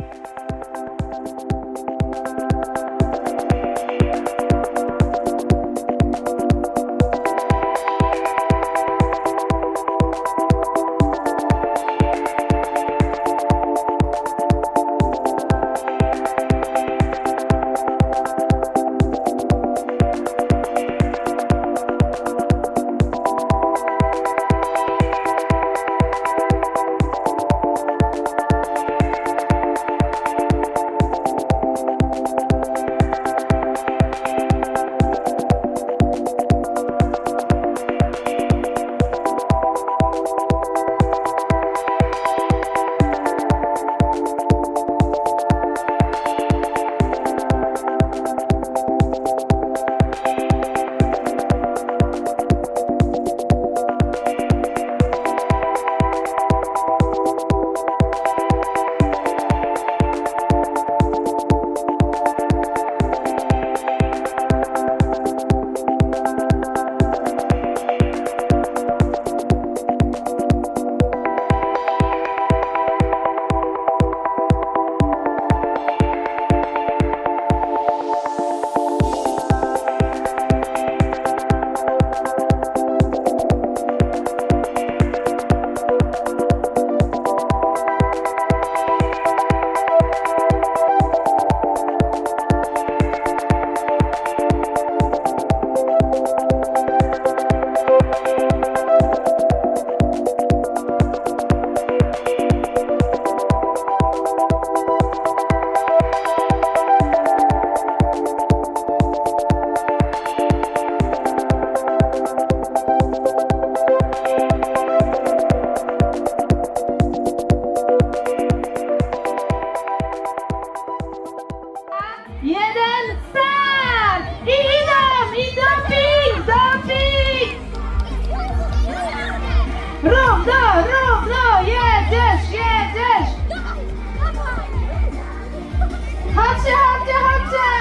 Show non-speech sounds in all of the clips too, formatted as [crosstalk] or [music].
you Równo, równo, jedziesz, jedziesz! Chodźcie, chodźcie, chodźcie!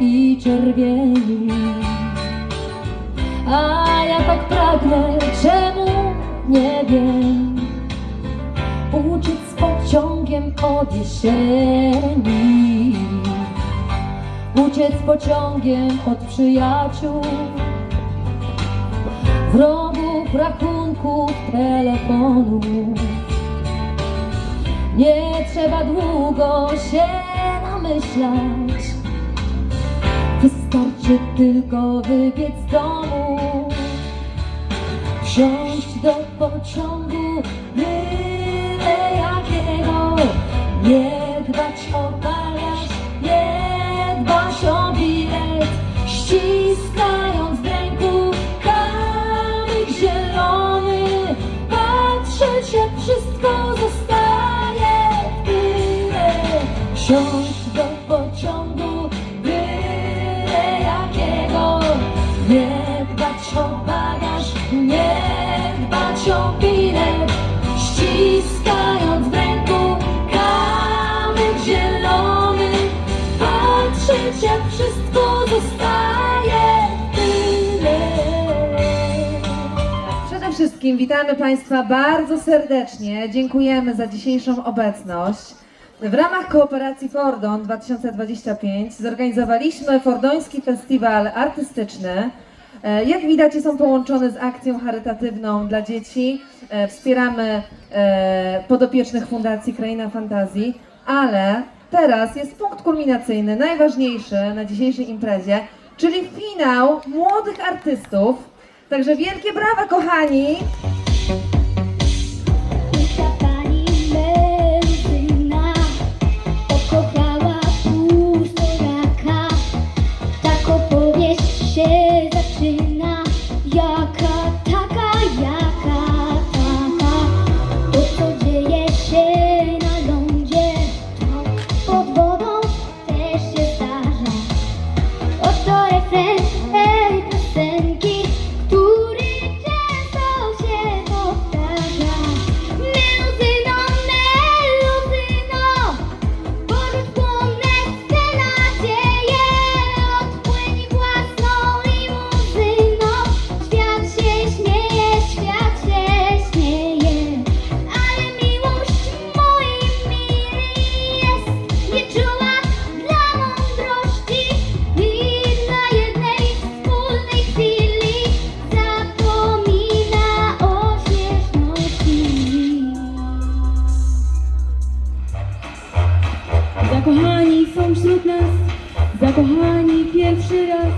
i czerwieni. A ja tak pragnę, czemu nie wiem, uciec z pociągiem od jesieni. Uciec pociągiem od przyjaciół, wrogów, rachunków, telefonów. Nie trzeba długo się namyślać Wystarczy tylko wybiec z domu. Wsiąść do pociągu Byle jakiego. Nie dbać o wszystkim, witamy Państwa bardzo serdecznie. Dziękujemy za dzisiejszą obecność. W ramach kooperacji Fordon 2025 zorganizowaliśmy Fordoński Festiwal Artystyczny. E, Jak widać, są połączone z akcją charytatywną dla dzieci. E, Wspieramy e, podopiecznych Fundacji Kraina Fantazji, ale teraz jest punkt kulminacyjny, najważniejszy na dzisiejszej imprezie, czyli finał młodych artystów. Także wielkie brawa, kochani! Zakochani są wśród nas, zakochani pierwszy raz,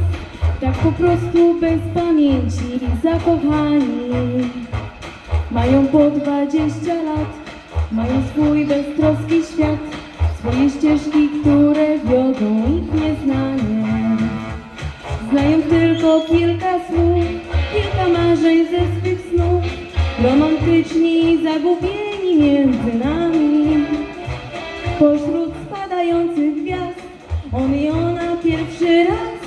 tak po prostu bez pamięci, zakochani. Mają po dwadzieścia lat, mają swój beztroski świat, swoje ścieżki, które wiodą ich nieznanie. Znają tylko kilka słów, kilka marzeń ze swych snów, romantyczni i zagubieni między nami. Pośród spadających gwiazd On i ona pierwszy raz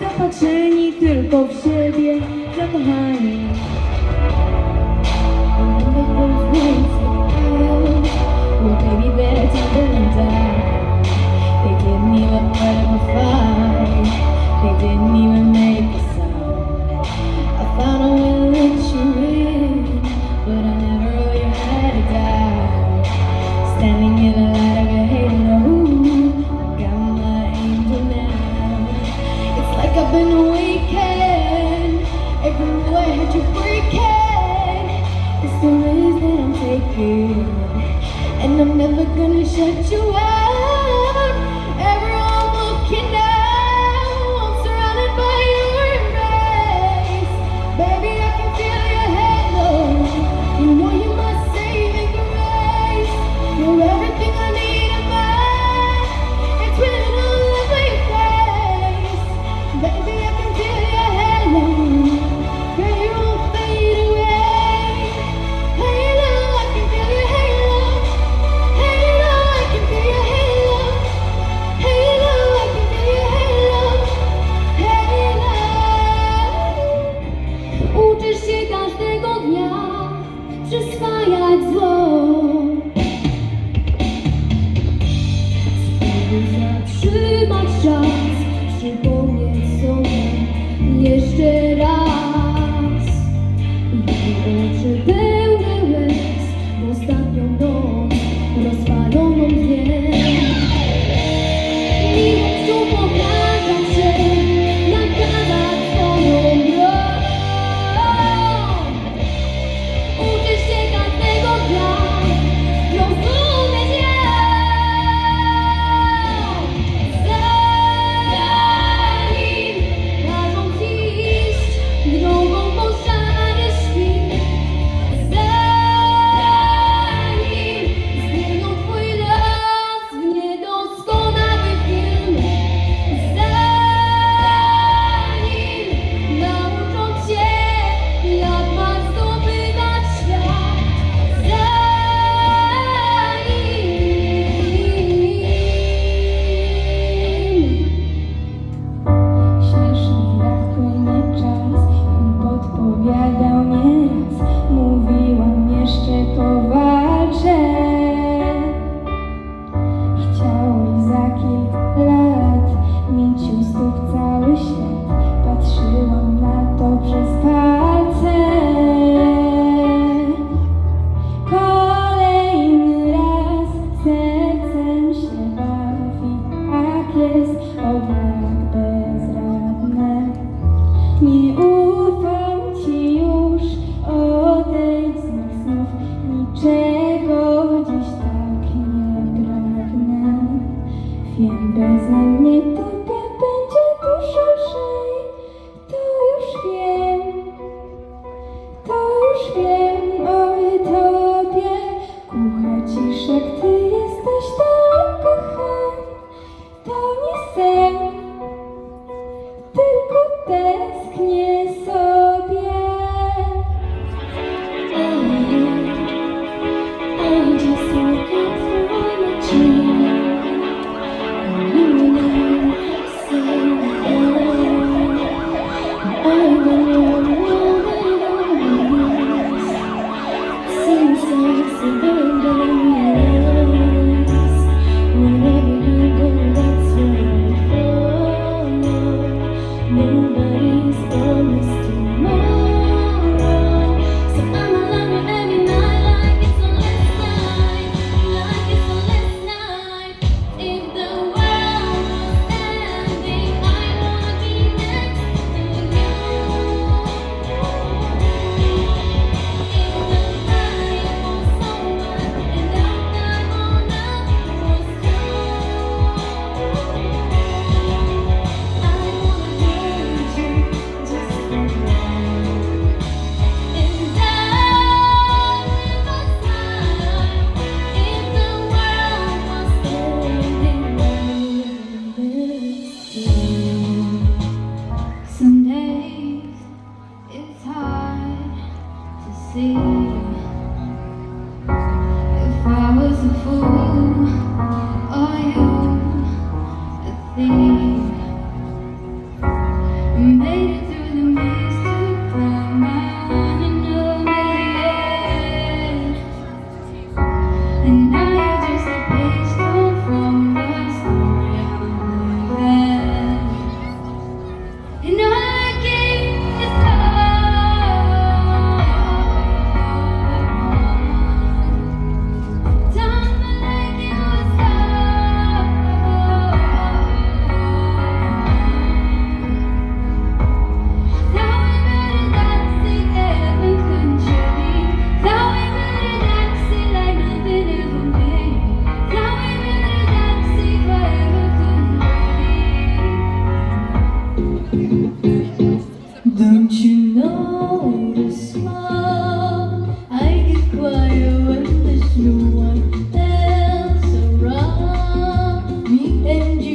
Zapatrzeni tylko w siebie Zakochani oh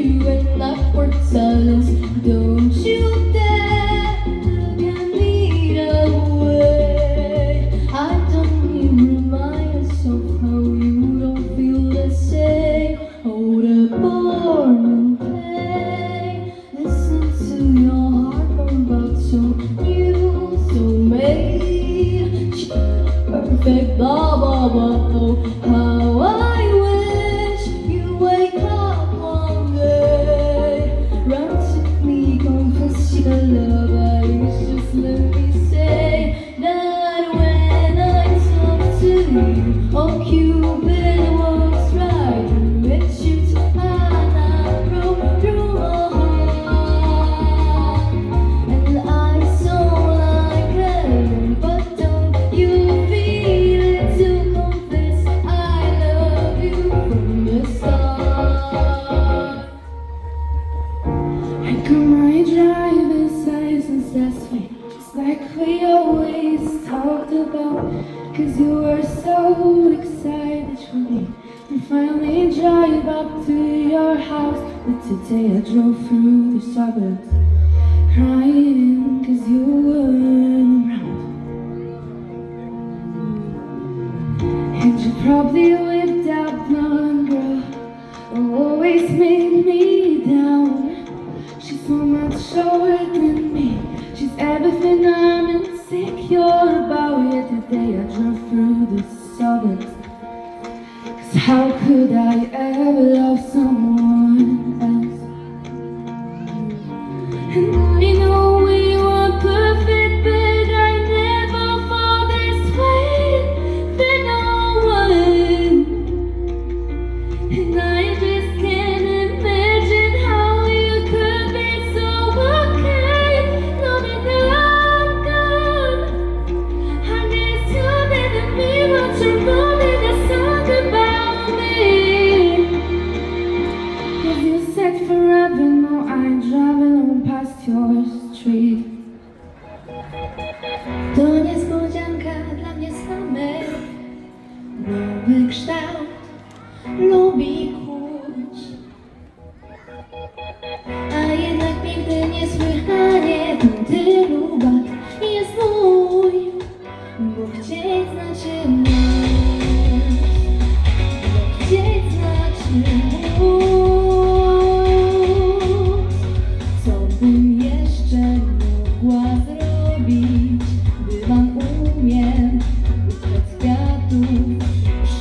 you and upward silence. Though drove through the suburbs Crying cause you weren't around. And you probably lived out blonde girl Always me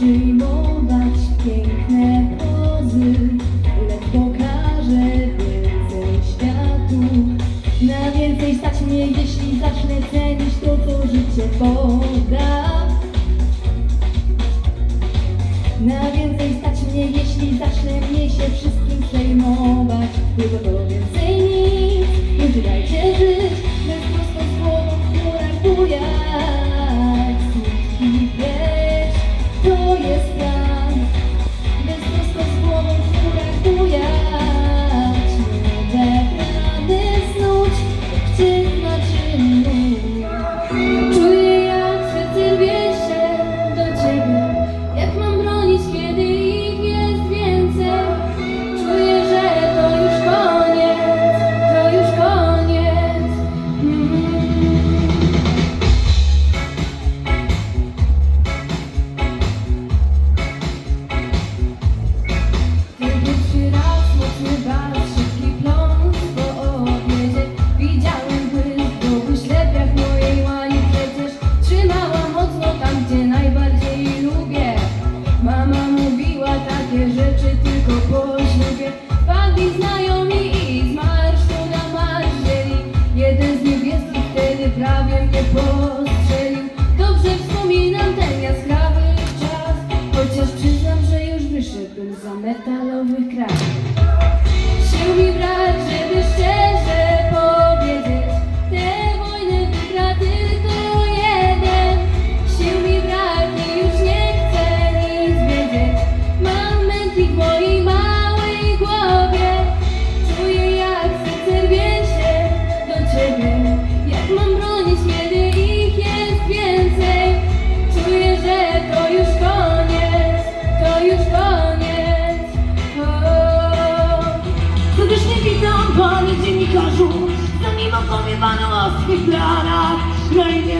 przyjmować piękne pozy, lecz pokażę więcej światu. Na więcej stać mnie, jeśli zacznę cenić to, co życie poda. Na więcej stać mnie, jeśli zacznę mnie się wszystkim przejmować. Było to więcej nic, nie dajcie żyć, bez prosto słowo, które.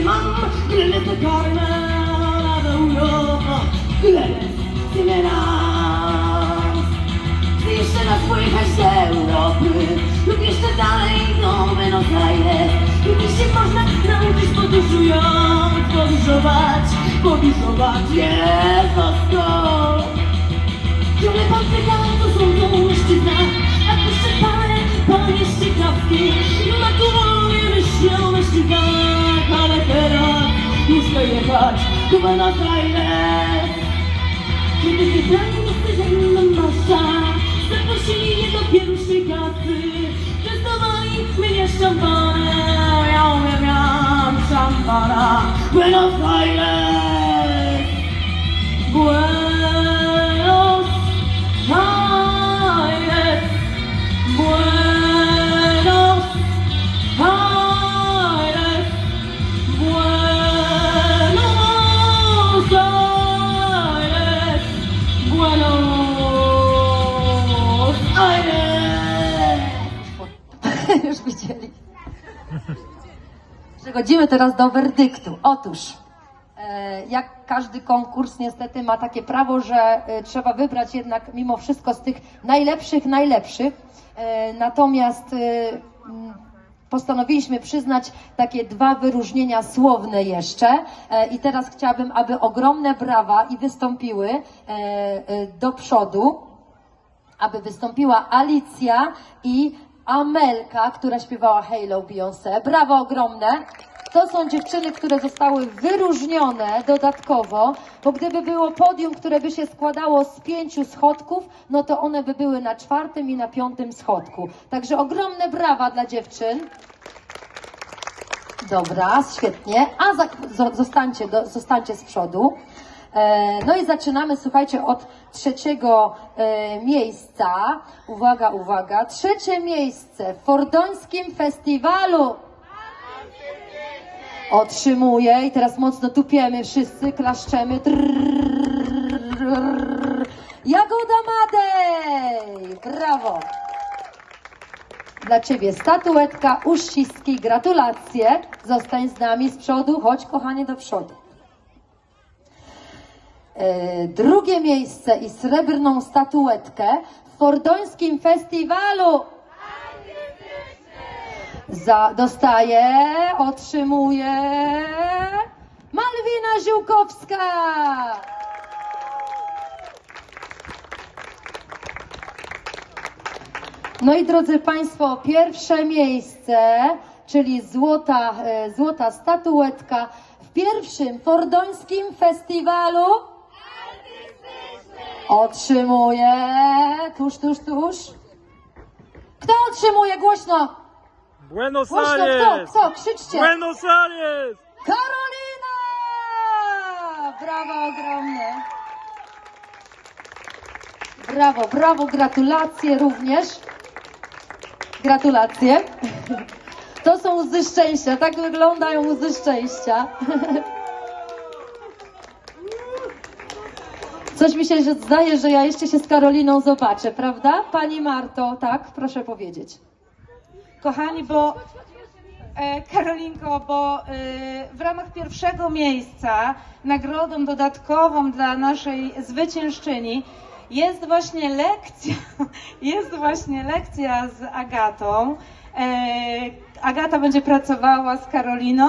Na imię mam Glenę Karmę Europa Timmermans Chcę jeszcze raz pojechać do Europy Lub jeszcze dalej do Buenos Aires Lub jeśli można nauczyć podróżując Podróżować, podróżować Jezus Ciągle pan pyta, co sądzą o mężczyznach A proszę pane, pan jest ciekawski do Buenos Aires Kiedy wybrali mnie na masza Zaprosili mnie do pierwszej klasy. Częstowali mnie szampanem Ja uwielbiam szampana. Buenos Aires Przechodzimy teraz do werdyktu. Otóż, e, jak każdy konkurs niestety ma takie prawo, że e, trzeba wybrać jednak mimo wszystko z tych najlepszych, najlepszych. E, Natomiast postanowiliśmy przyznać takie dwa wyróżnienia słowne jeszcze. I teraz chciałabym, aby ogromne brawa i wystąpiły do przodu aby wystąpiła Alicja i Amelka, która śpiewała Halo Beyoncé. Brawo ogromne! To są dziewczyny, które zostały wyróżnione dodatkowo, bo gdyby było podium, które by się składało z pięciu schodków, no to one by były na czwartym i na piątym schodku. Także ogromne brawa dla dziewczyn. Dobra, świetnie. A za, zo- zostańcie, do, zostańcie z przodu. E, no i zaczynamy, słuchajcie, od trzeciego e, miejsca. Uwaga, uwaga. Trzecie miejsce w Fordońskim Festiwalu. Otrzymuje i teraz mocno tupiemy wszyscy, klaszczemy. Trrrr. Jagoda Madej! Brawo! Dla Ciebie statuetka, uściski, gratulacje. Zostań z nami z przodu, chodź kochanie do przodu. E, Drugie miejsce i srebrną statuetkę w Fordońskim Festiwalu. Za, dostaje, otrzymuje Malwina Ziółkowska. No i drodzy Państwo, pierwsze miejsce, czyli złota, e, złota statuetka w pierwszym Fordońskim Festiwalu otrzymuje, tuż, tuż, tuż. Kto otrzymuje głośno? Buenos Głośno Aires! kto? Kto? Krzyczcie. Buenos Aires! Karolina! Brawo ogromne. Brawo, brawo, gratulacje również. Gratulacje. [laughs] To są łzy szczęścia, tak wyglądają łzy szczęścia. [laughs] Coś mi się zdaje, że ja jeszcze się z Karoliną zobaczę, prawda? Pani Marto, tak? Proszę powiedzieć. Kochani, bo e, Karolinko, bo e, w ramach pierwszego miejsca nagrodą dodatkową dla naszej zwyciężczyni jest właśnie lekcja, [laughs] jest właśnie lekcja z Agatą. E, Agata będzie pracowała z Karoliną.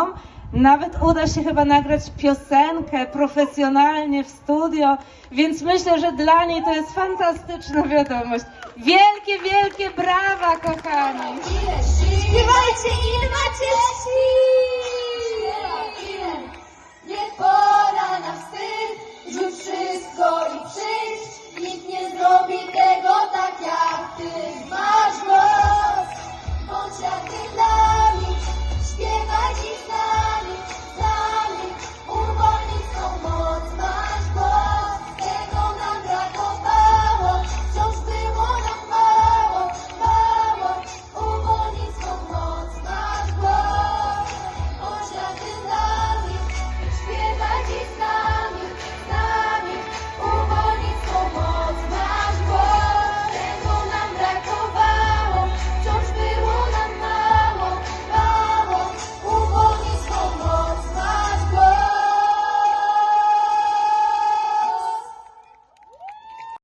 Nawet uda się chyba nagrać piosenkę profesjonalnie w studio, więc myślę, że dla niej to jest fantastyczna wiadomość. Wielkie, wielkie brawa, kochani! Śpiewajcie, ile macie sił! Nie pora na wstyd, rzuć wszystko i przyjdź, nikt nie zrobi tego tak.